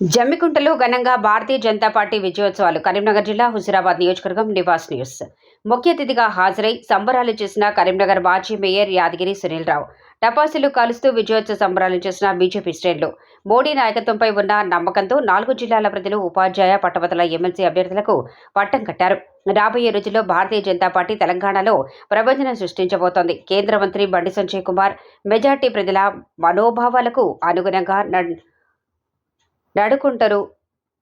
జమ్మికుంటలో ఘనంగా భారతీయ జనతా పార్టీ విజయోత్సవాలు కరీంనగర్ జిల్లా హుజురాబాద్ నియోజకవర్గం నివాస్ న్యూస్. ముఖ్య అతిథిగా హాజరై సంబరాలు చేసిన కరీంనగర్ మాజీ మేయర్ యాదగిరి సునీల్రావు. టపాసులు కాలుస్తూ విజయోత్సవ సంబరాలు చేసిన బీజేపీ శ్రేణులు. మోడీ నాయకత్వంపై ఉన్న నమ్మకంతో నాలుగు జిల్లాల ప్రజలు ఉపాధ్యాయ పట్టభద్రుల ఎమ్మెల్సీ అభ్యర్థులకు పట్టం కట్టారు. రాబోయే రోజుల్లో భారతీయ జనతా పార్టీ తెలంగాణలో ప్రభంజనం సృష్టించబోతోంది. కేంద్ర మంత్రి బండి సంజయ్ కుమార్ మెజార్టీ ప్రజల మనోభావాలకు అనుగుణంగా నడుకుంటారు.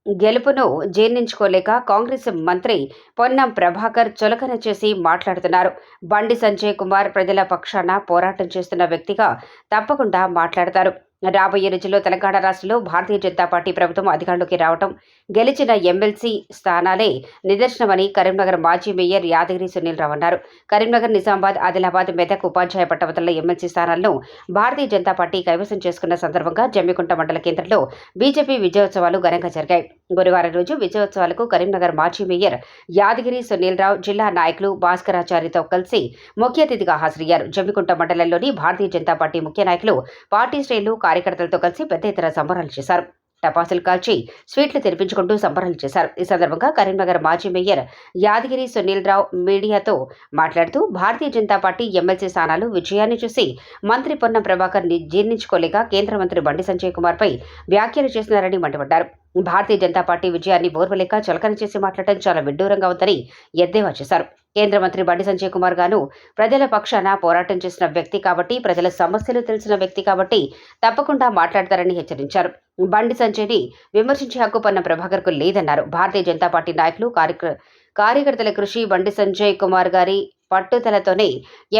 గెలుపును జీర్ణించుకోలేక కాంగ్రెస్ మంత్రి పొన్నం ప్రభాకర్ చులకన చేసి మాట్లాడుతున్నారు. బండి సంజయ్ కుమార్ ప్రజల పక్షాన పోరాటం చేస్తున్న వ్యక్తిగా తప్పకుండా మాట్లాడతారు. రాబోయే రోజుల్లో తెలంగాణ రాష్ట్రంలో భారతీయ జనతా పార్టీ ప్రభుత్వం అధికారంలోకి రావటం గెలిచిన ఎమ్మెల్సీ స్థానాలే నిదర్శనమని కరీంనగర్ మాజీ మేయర్ యాదగిరి సునీల్ రావు అన్నారు. కరీంనగర్ నిజామాబాద్ ఆదిలాబాద్ మెదక్ ఉపాధ్యాయ పట్టభద్రుల ఎమ్మెల్సీ స్థానాలను భారతీయ జనతా పార్టీ కైవసం చేసుకున్న సందర్భంగా జమ్మికుంట మండల కేంద్రంలో బీజేపీ విజయోత్సవాలు ఘనంగా జరిగాయి. గురువారం రోజు విజయోత్సవాలకు కరీంనగర్ మాజీ మేయర్ యాదగిరి సునీల్ రావు జిల్లా నాయకులు భాస్కరాచార్యతో కలిసి ముఖ్య అతిథిగా హాజరయ్యారు. జమ్మికుంట మండలంలోని భారతీయ జనతా పార్టీ ముఖ్య నాయకులు పార్టీ శ్రేణులు కార్యకర్తలతో కలిసి పెద్ద ఎత్తున సంబరాలు చేశారు. టపాసులు కాల్చి స్వీట్లు తెరిపించుకుంటూ సంబరాలు చేశారు. ఈ సందర్భంగా కరీంనగర్ మాజీ మేయర్ యాదగిరి సునీల్ రావు మీడియాతో మాట్లాడుతూ భారతీయ జనతా పార్టీ ఎమ్మెల్సీ స్థానాలు విజయాన్ని చూసి మంత్రి పొన్నం ప్రభాకర్ని జీర్ణించుకోలేక కేంద్ర మంత్రి బండి సంజయ్ కుమార్పై వ్యాఖ్యలు చేస్తున్నారని మండిపడ్డారు. భారతీయ జనతా పార్టీ విజయాన్ని ఓర్వలేక చులకన చేసి మాట్లాడటం చాలా విడ్డూరంగా ఉందని ఎద్దేవా చేశారు. కేంద్ర మంత్రి బండి సంజయ్ కుమార్ గాను ప్రజల పక్షాన పోరాటం చేసిన వ్యక్తి కాబట్టి ప్రజల సమస్యలు తెలిసిన వ్యక్తి కాబట్టి తప్పకుండా మాట్లాడతారని హెచ్చరించారు. బండి సంజయ్ని విమర్శించే హక్కు పన్న ప్రభాకర్కు లేదన్నారు. భారతీయ జనతా పార్టీ నాయకులు కార్యక్ర కార్యకర్తల కృషి బండి సంజయ్ కుమార్ గారి పట్టుదలతోనే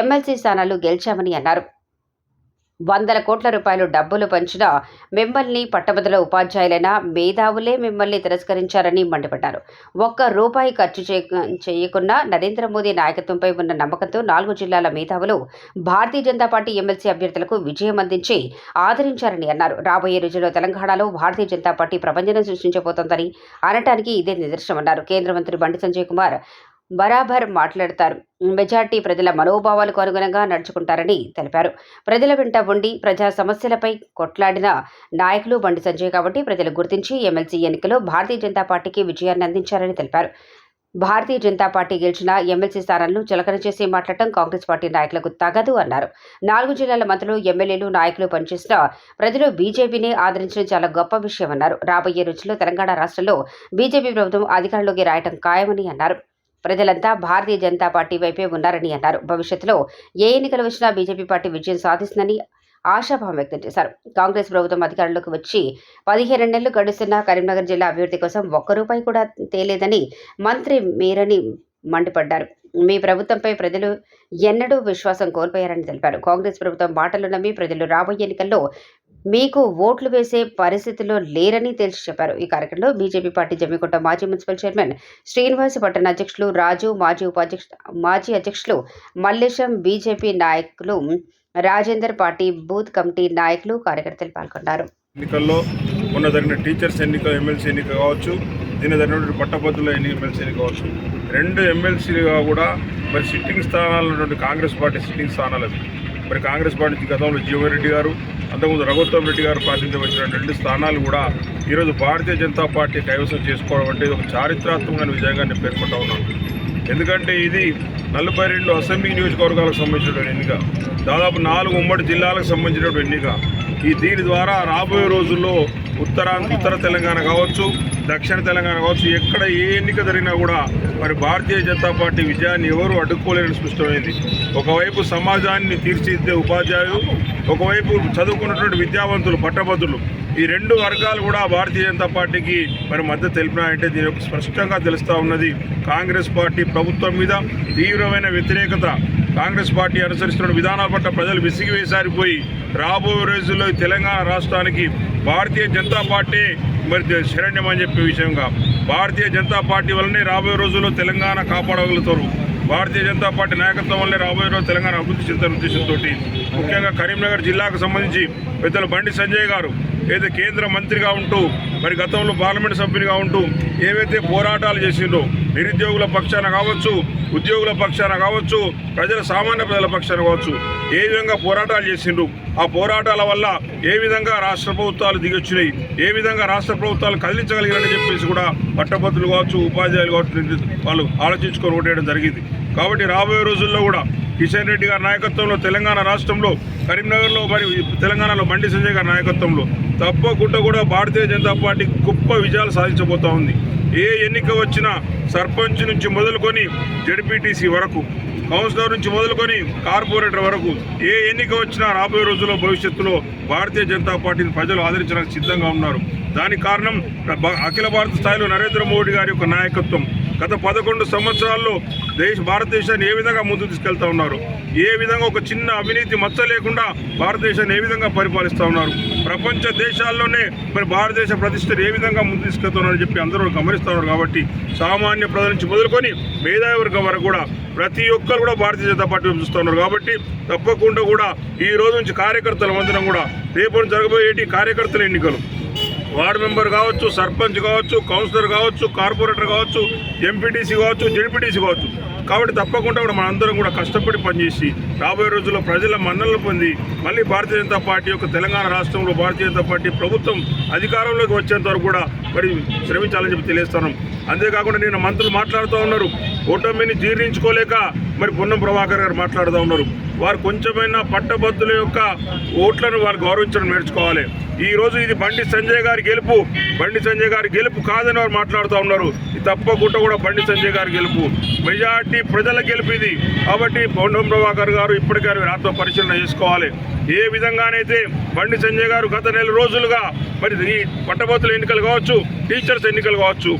ఎమ్మెల్సీ స్థానాలు గెలిచామని అన్నారు. వందల కోట్ల రూపాయలు డబ్బులు పంచిన మిమ్మల్ని పట్టభద్రుల ఉపాధ్యాయులైన మేధావులే మిమ్మల్ని తిరస్కరించారని మండిపడ్డారు. ఒక్క రూపాయి ఖర్చు చేయకుండా నరేంద్ర మోదీ నాయకత్వంపై ఉన్న నమ్మకంతో నాలుగు జిల్లాల మేధావులు భారతీయ జనతా పార్టీ ఎమ్మెల్సీ అభ్యర్థులకు విజయం అందించి ఆదరించారని అన్నారు. రాబోయే రోజుల్లో తెలంగాణలో భారతీయ జనతా పార్టీ ప్రపంచం సృష్టించబోతోందని అనటానికి ఇదే నిదర్శనమన్నారు. కేంద్ర మంత్రి బండి సంజయ్ కుమార్ బరాబర్ మాట్లాడతారు. మెజార్టీ ప్రజల మనోభావాలకు అనుగుణంగా నడుచుకుంటారని తెలిపారు. ప్రజల వెంట ఉండి ప్రజా సమస్యలపై కొట్లాడిన నాయకులు బండి సంజయ్ కాబట్టి ప్రజలు గుర్తించి ఎమ్మెల్సీ ఎన్నికలో భారతీయ జనతా పార్టీకి విజయాన్ని అందించారని తెలిపారు. భారతీయ జనతా పార్టీ గెలిచిన ఎమ్మెల్సీ స్థానాలను చులకన చేసి మాట్లాడటం కాంగ్రెస్ పార్టీ నాయకులకు తగదు అన్నారు. నాలుగు జిల్లాల మంత్రులు ఎమ్మెల్యేలు నాయకులు పనిచేసిన ప్రజలు బీజేపీని ఆదరించడం చాలా గొప్ప విషయం అన్నారు. రాబోయే రోజుల్లో తెలంగాణ రాష్ట్రంలో బీజేపీ ప్రభుత్వం అధికారంలోకి రాయటం ఖాయమని అన్నారు. ప్రజలంతా భారతీయ జనతా పార్టీ వైపే ఉన్నారని అన్నారు. భవిష్యత్తులో ఏ ఎన్నికలు వచ్చినా బీజేపీ పార్టీ విజయం సాధిస్తుందని ఆశాభావం వ్యక్తం చేశారు. కాంగ్రెస్ ప్రభుత్వం అధికారంలోకి వచ్చి పదిహేను నెలలు గడుస్తున్న కరీంనగర్ జిల్లా అభివృద్ధి కోసం ఒక్క రూపాయి కూడా తేలేదని మంత్రి మీరని మండిపడ్డారు. మీ ప్రభుత్వంపై ప్రజలు ఎన్నడూ విశ్వాసం కోల్పోయారని తెలిపారు. కాంగ్రెస్ ప్రభుత్వం మాటలు నమ్మి ప్రజలు రాబోయే ఎన్నికల్లో మీకు ఓట్లు వేసే పరిస్థితిలో లేరని తేల్చి చెప్పారు. ఈ కార్యక్రమంలో బీజేపీ పార్టీ జమ్మికుంట మాజీ మున్సిపల్ చైర్మన్ శ్రీనివాస్ పట్టణ అధ్యక్షులు రాజు మాజీ ఉపాధ్యక్ష మాజీ అధ్యక్షులు మల్లేశం బీజేపీ నాయకులు రాజేందర్ పార్టీ బూత్ కమిటీ నాయకులు కార్యకర్తలు పాల్గొన్నారు. ఎన్నికల్లో మొన్న జరిగిన టీచర్స్ ఎన్నిక ఎమ్మెల్సీ ఎన్నిక కావచ్చు దీని జరిగినటువంటి పట్టభద్రుల ఎన్నిక ఎమ్మెల్సీ ఎన్నిక కావచ్చు. రెండు ఎమ్మెల్సీలుగా కూడా మరి సిట్టింగ్ స్థానాలు ఉన్నటువంటి కాంగ్రెస్ పార్టీ సిట్టింగ్ స్థానాలు మరి కాంగ్రెస్ పార్టీ గతంలో జీవన్ రెడ్డి గారు అంతకుముందు రఘుత్వం రెడ్డి గారు ప్రాతినిధ్యం వచ్చిన రెండు స్థానాలు కూడా ఈరోజు భారతీయ జనతా పార్టీ కైవసం చేసుకోవడం అంటే ఇది ఒక చారిత్రాత్మకమైన విజయంగా నేను పేర్కొంటా ఉన్నాను ఎందుకంటే ఇది నలభై రెండు అసెంబ్లీ నియోజకవర్గాలకు సంబంధించినటువంటి ఎన్నిక. దాదాపు నాలుగు ఉమ్మడి జిల్లాలకు సంబంధించినటువంటి ఎన్నిక. ఈ దీని ద్వారా రాబోయే రోజుల్లో ఉత్తర ఉత్తర తెలంగాణ కావచ్చు దక్షిణ తెలంగాణ కావచ్చు ఎక్కడ ఏ ఎన్నిక జరిగినా కూడా మరి భారతీయ జనతా పార్టీ విజయాన్ని ఎవరు అడ్డుకోలేని స్పష్టమైంది ఒకవైపు సమాజాన్ని తీర్చిదిద్దే ఉపాధ్యాయులు ఒకవైపు చదువుకున్నటువంటి విద్యావంతులు పట్టభద్రులు ఈ రెండు వర్గాలు కూడా భారతీయ జనతా పార్టీకి మరి మద్దతు తెలిపినాయంటే దీని యొక్క స్పష్టంగా తెలుస్తూ ఉన్నది. కాంగ్రెస్ పార్టీ ప్రభుత్వం మీద తీవ్రమైన వ్యతిరేకత. కాంగ్రెస్ పార్టీ అనుసరిస్తున్న విధానాల పట్ల ప్రజలు విసిగివేసారిపోయి రాబోయే రోజుల్లో తెలంగాణ రాష్ట్రానికి భారతీయ జనతా పార్టీ మరి శరణ్యం అని చెప్పే విషయంగా. భారతీయ జనతా పార్టీ వల్లనే రాబోయే రోజుల్లో తెలంగాణ కాపాడగలుగుతారు. భారతీయ జనతా పార్టీ నాయకత్వం వల్లే రాబోయే రోజు తెలంగాణ అభివృద్ధి చెందుతున్న ఉద్దేశంతో ముఖ్యంగా కరీంనగర్ జిల్లాకు సంబంధించి పెద్దలు బండి సంజయ్ గారు ఏదైతే కేంద్ర మంత్రిగా ఉంటూ మరి గతంలో పార్లమెంట్ సభ్యునిగా ఉంటూ ఏవైతే పోరాటాలు చేసిండ్రో నిరుద్యోగుల పక్షాన కావచ్చు ఉద్యోగుల పక్షాన కావచ్చు ప్రజల సామాన్య ప్రజల పక్షాన కావచ్చు ఏ విధంగా పోరాటాలు చేసిండ్రు ఆ పోరాటాల వల్ల ఏ విధంగా రాష్ట్ర ప్రభుత్వాలు దిగొచ్చినాయి ఏ విధంగా రాష్ట్ర ప్రభుత్వాలు కదిలించగలిగారని చెప్పేసి కూడా పట్టభద్రులు కావచ్చు ఉపాధ్యాయులు కావచ్చు వాళ్ళు ఆలోచించుకొని ఓటేయడం జరిగింది. కాబట్టి రాబోయే రోజుల్లో కూడా కిషన్ రెడ్డి గారి నాయకత్వంలో తెలంగాణ రాష్ట్రంలో కరీంనగర్లో మరి తెలంగాణలో బండి సంజయ్ గారి నాయకత్వంలో తప్పకుండా కూడా భారతీయ జనతా పార్టీ గొప్ప విజయాలు సాధించబోతా ఉంది. ఏ ఎన్నిక వచ్చినా సర్పంచ్ నుంచి మొదలుకొని జడ్పీటీసీ వరకు కౌన్సిలర్ నుంచి మొదలుకొని కార్పొరేటర్ వరకు ఏ ఎన్నిక వచ్చినా రాబోయే రోజుల్లో భవిష్యత్తులో భారతీయ జనతా పార్టీని ప్రజలు ఆదరించడానికి సిద్ధంగా ఉన్నారు. దానికి కారణం అఖిల భారత స్థాయిలో నరేంద్ర మోడీ గారి యొక్క నాయకత్వం. గత పదకొండు సంవత్సరాల్లో దేశ భారతదేశాన్ని ఏ విధంగా ముందు తీసుకెళ్తా ఉన్నారు? ఏ విధంగా ఒక చిన్న అవినీతి మచ్చ లేకుండా భారతదేశాన్ని ఏ విధంగా పరిపాలిస్తూ ఉన్నారు? ప్రపంచ దేశాల్లోనే మరి భారతదేశ ప్రతిష్టను ఏ విధంగా ముందు తీసుకెళ్తున్నారని చెప్పి అందరూ గమనిస్తున్నారు కాబట్టి సామాన్య ప్రజల నుంచి మొదలుకొని మేధావి వర్గం వరకు కూడా ప్రతి ఒక్కరు కూడా భారతీయ జనతా పార్టీ చూస్తున్నారు కాబట్టి తప్పకుండా కూడా ఈ రోజు నుంచి కార్యకర్తల మందిరం కూడా రేపు జరగబోయేటి కార్యకర్తల ఎన్నికలు. వార్డు మెంబర్ కావచ్చు సర్పంచ్ కావచ్చు కౌన్సిలర్ కావచ్చు కార్పొరేటర్ కావచ్చు ఎంపీటీసీ కావచ్చు జెడ్పీటీసీ కావచ్చు. కాబట్టి తప్పకుండా కూడా మనందరం కూడా కష్టపడి పనిచేసి రాబోయే రోజుల్లో ప్రజల మన్నలు పొంది మళ్ళీ భారతీయ జనతా పార్టీ యొక్క తెలంగాణ రాష్ట్రంలో భారతీయ జనతా పార్టీ ప్రభుత్వం అధికారంలోకి వచ్చేంత వరకు కూడా మరి శ్రమించాలని చెప్పి తెలియస్తాను అంతేకాకుండా నేను మంత్రులు మాట్లాడుతూ ఉన్నారు. ఓటమిని జీర్ణించుకోలేక మరి పొన్నం ప్రభాకర్ గారు మాట్లాడుతూ ఉన్నారు. వారు కొంచెమైనా పట్టభద్రుల యొక్క ఓట్లను వారు గౌరవించడం నేర్చుకోవాలి. ఈ రోజు ఇది బండి సంజయ్ గారి గెలుపు. బండి సంజయ్ గారి గెలుపు కాదని వారు మాట్లాడుతూ ఉన్నారు. ఇది తప్పకుండా కూడా బండి సంజయ్ గారి గెలుపు. మెజార్టీ ప్రజల గెలుపు ఇది. కాబట్టి పౌండం ప్రభాకర్ గారు ఇప్పటికారు ఆత్మ పరిశీలన చేసుకోవాలి. ఏ విధంగానైతే బండి సంజయ్ గారు గత నెల రోజులుగా మరి ఈ పట్టభద్రుల ఎన్నికలు కావచ్చు టీచర్స్ ఎన్నికలు కావచ్చు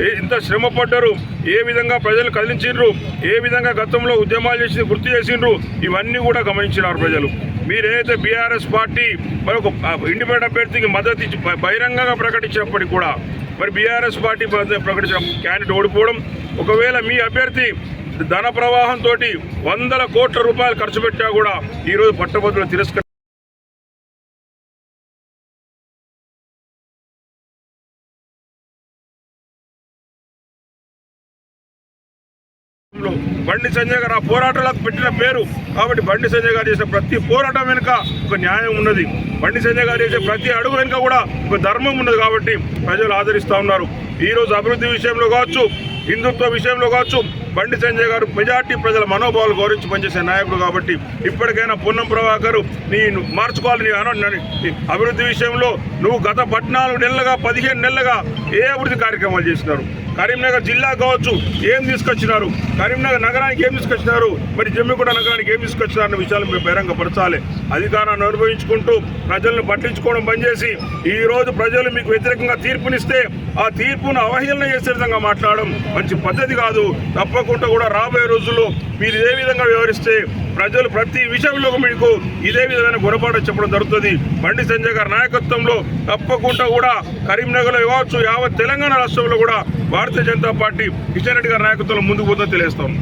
ఇంత శ్రమ పడ్డారు? ఏ విధంగా ప్రజలు కదిలించిండ్రు? ఏ విధంగా గతంలో ఉద్యమాలు చేసి గుర్తు చేసిండ్రు? ఇవన్నీ కూడా గమనించినారు ప్రజలు. మీరు ఏదైతే బీఆర్ఎస్ పార్టీ మరి ఒక ఇండిపెండెంట్ అభ్యర్థికి మద్దతు ఇచ్చి బహిరంగంగా ప్రకటించినప్పటికీ కూడా మరి బీఆర్ఎస్ పార్టీ ప్ర- ప్రకటించిన క్యాండిడేట్ ఓడిపోవడం ఒకవేళ మీ అభ్యర్థి ధన ప్రవాహంతో వందల కోట్ల రూపాయలు ఖర్చు పెట్టా కూడా ఈరోజు పట్టభద్రులు తిరస్కరి బండి సంజయ్ గారు ఆ పోరాటాలకు పెట్టిన పేరు. కాబట్టి బండి సంజయ్ గారు చేసిన ప్రతి పోరాటం వెనుక ఒక న్యాయం ఉన్నది. బండి సంజయ్ గారు చేసే ప్రతి అడుగు వెనుక కూడా ఒక ధర్మం ఉన్నది కాబట్టి ప్రజలు ఆదరిస్తూ ఉన్నారు. ఈ రోజు అభివృద్ధి విషయంలో కావచ్చు హిందుత్వ విషయంలో కావచ్చు బండి సంజయ్ గారు మెజార్టీ ప్రజల మనోభావాలు గౌరవించి పనిచేసే నాయకుడు కాబట్టి ఇప్పటికైనా పొన్నం ప్రభాకర్ నీ మార్చుకోవాలి నీ అభివృద్ధి విషయంలో నువ్వు గత పద్నాలుగు నెలలుగా పదిహేను నెలలుగా ఏ అభివృద్ధి కార్యక్రమాలు చేసినారు? కరీంనగర్ జిల్లా కావచ్చు ఏం తీసుకొచ్చినారు? కరీంనగర్ నగరానికి ఏం తీసుకొచ్చినారు? మరి జమ్మిగూడ నగరానికి ఏం తీసుకొచ్చినారు అన్న విషయాలు మేము బహిరంగపరచాలి. అధికారాన్ని అనుభవించుకుంటూ ప్రజలను పట్టించుకోవడం పనిచేసి ఈరోజు ఈ రోజు ప్రజలు మీకు వ్యతిరేకంగా తీర్పునిస్తే ఆ తీర్పును అవహేళన చేసే విధంగా మాట్లాడడం మంచి పద్ధతి కాదు. తప్పకుండా కూడా రాబోయే రోజుల్లో మీరు ఇదే విధంగా వ్యవహరిస్తే ప్రజలు ప్రతి విషయంలో మీకు ఇదే విధమైన గుణపాఠం చెప్పడం జరుగుతుంది. బండి సంజయ్ గారి నాయకత్వంలో తప్పకుండా కూడా కరీంనగర్లో ఇవ్వచ్చు యావత్ తెలంగాణ రాష్ట్రంలో కూడా భారతీయ జనతా పార్టీ కిషన్ రెడ్డి గారి నాయకత్వంలో ముందుకు పోతుందని తెలియస్తాం